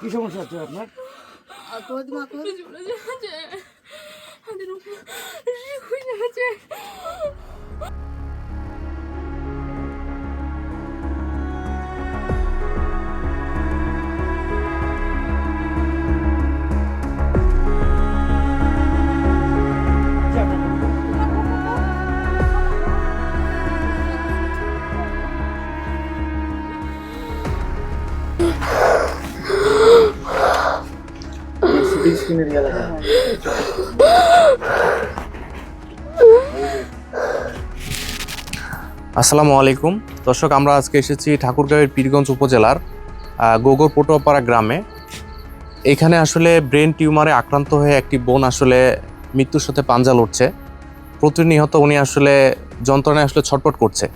কি সমস্যা হচ্ছে আপনার চলে যাচ্ছে হাতের আসসালামু আলাইকুম। দর্শক, আমরা আজকে এসেছি ঠাকুরগাঁওয়ের পীরগঞ্জ উপজেলার গোগর পটুয়াপাড়া গ্রামে। এখানে আসলে ব্রেন টিউমারে আক্রান্ত হয়ে একটি বোন আসলে মৃত্যুর সাথে পাঞ্জা লড়ছে। প্রতিনিয়ত উনি আসলে যন্ত্রণায় আসলে ছটপট করছে।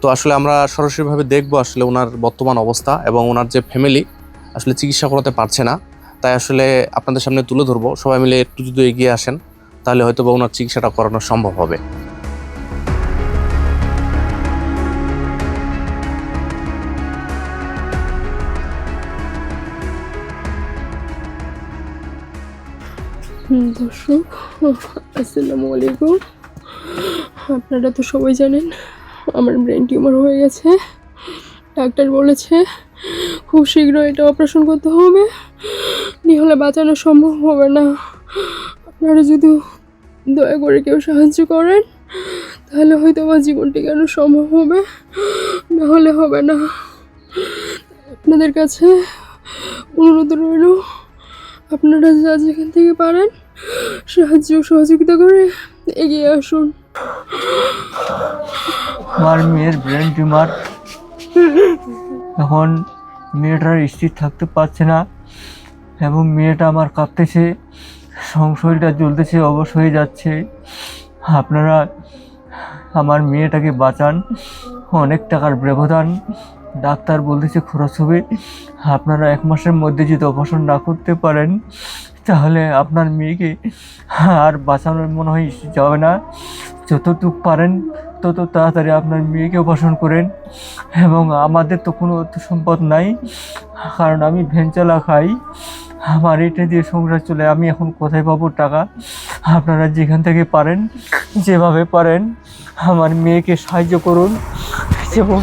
তো আসলে আমরা সরাসরিভাবে দেখব আসলে ওনার বর্তমান অবস্থা এবং ওনার যে ফ্যামিলি আসলে চিকিৎসা করাতে পারছে না। তাই আসলে আপনাদের সামনে তুলে ধরবো। সবাই মিলে একটু যদি এগিয়ে আসেন, তাহলে হয়তো বা ওনার চিকিৎসাটা করানো সম্ভব হবে। দর্শক আসসালামু আলাইকুম। আপনারা তো সবাই জানেন, আমার ব্রেন টিউমার হয়ে গেছে। ডাক্তার বলেছে, খুব শীঘ্র এটা অপারেশন করতে হবে। হলে বাঁচানো সম্ভব হবে না। আপনারা যদি দয়া করে কেউ সাহায্য করেন, তাহলে হয়তো আমার জীবন টিকানো সম্ভব হবে? না হলে হবে না। আপনাদের কাছে অনুরোধ রইল, আপনারা যা যেখান থেকে পারেন, সাহায্য সহযোগিতা করে এগিয়ে আসুন। আমার মেয়ের ব্রেন টিউমার। এখন মেয়েটার স্থির থাকতে পারছে না। এবং মেয়েটা আমার কাঁপতেছে সংশয়টা জ্বলতেছে, অবশ হয়ে যাচ্ছে। আপনারা আমার মেয়েটাকে বাঁচান, অনেক টাকার ব্যবধান। ডাক্তার বলতেছে, খরচ হবে। আপনারা এক মাসের মধ্যে যদি অপারেশন না করতে পারেন, তাহলে আপনার মেয়েকে আর বাঁচানোর মনে হয় যাবে না। যতটুক পারেন, তত তাড়াতাড়ি আপনার মেয়েকে অপারেশন করেন। এবং আমাদের তো কোনো অর্থ সম্পদ নাই, কারণ আমি ভেঞ্চালা খাই। আমার এটা দিয়ে সংসার চলে আমি এখন কোথায় পাবো টাকা? আপনারা যেখান থেকে পারেন যেভাবে পারেন আমার মেয়েকে সাহায্য করুন। যেমন